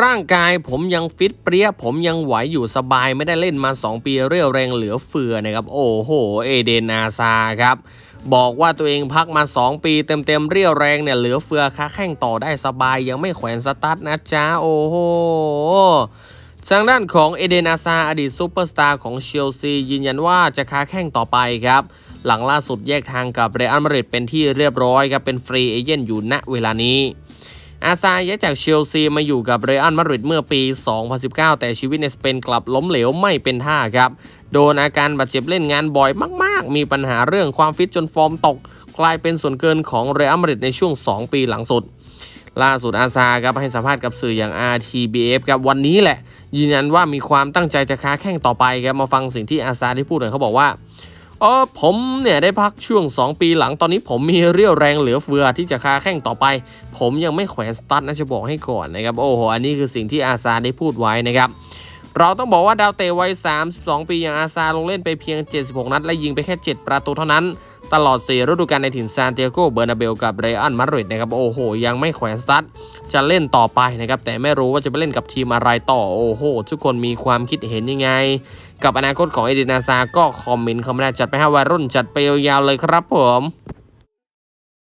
ร่างกายผมยังฟิตเปรี้ย ผมยังไหวอยู่สบายไม่ได้เล่นมา 2 ปีเรี่ยวแรงเหลือเฟือนะครับ โอ้โห เอเดนนาซาครับ บอกว่าตัวเองพักมา 2 ปีเต็มๆเรี่ยวแรงเนี่ยเหลือเฟือค้าแข่งต่อได้สบายยังไม่แขวนสตาร์ทนะจ๊ะ โอ้โหทางด้านของเอเดนอาซาอดีตซูเปอร์สตาร์ของเชลซียืนยันว่าจะค้าแข่งต่อไปครับ หลังล่าสุดแยกทางกับเรอัลมาดริดเป็นที่เรียบร้อยครับเป็นฟรีเอเจนต์อยู่ณเวลานี้ อาซาย้ายจากเชลซีมาอยู่กับเรอัลมาดริดเมื่อปี 2019 แต่ชีวิตในสเปนกลับล้มเหลวไม่เป็นท่าครับ โดนอาการบาดเจ็บเล่นงานบ่อยมาก ๆ มีปัญหาเรื่องความฟิตจนฟอร์มตก กลายเป็นส่วนเกินของเรอัลมาดริดในช่วง 2 ปีหลังสุด ล่าสุดอาซาครับให้สัมภาษณ์กับสื่ออย่าง RTBF ครับวันนี้แหละ ยืนยันว่ามีความตั้งใจจะค้าแข่งต่อไปครับมาฟังสิ่งที่อาซาได้พูดหน่อยเขาบอกว่า เออผมเนี่ยได้พักช่วง 2 ปีหลังตอนนี้ผมมีเรี่ยวแรงเหลือเฟือที่จะคาแข่งต่อไป ผมยังไม่แขวนสตาร์ทนะจะบอกให้ก่อนนะครับ โอ้โห อันนี้คือสิ่งที่อาซาได้พูดไว้นะครับเราต้องบอกว่าดาวเตะวัย 32 ปีอย่างอาซาลงเล่นไปเพียง 76 นัด และยิงไปแค่ 7 ประตูเท่านั้น ตลอด 4 ฤดูกาลในถิ่นซานติอาโก เบอร์นาเบลกับเรอัลมาดริดนะครับ โอ้โห ยังไม่แขวนสตาร์ทจะเล่นต่อไปนะครับ แต่ไม่รู้ว่าจะไปเล่นกับทีมอะไรต่อ โอ้โห ทุกคนมีความคิดเห็นยังไง กับอนาคตของเอเดนาซาก็คอมเมนต์เข้ามาได้จัดไปให้วัยรุ่นจัดไปยาวๆเลยครับผม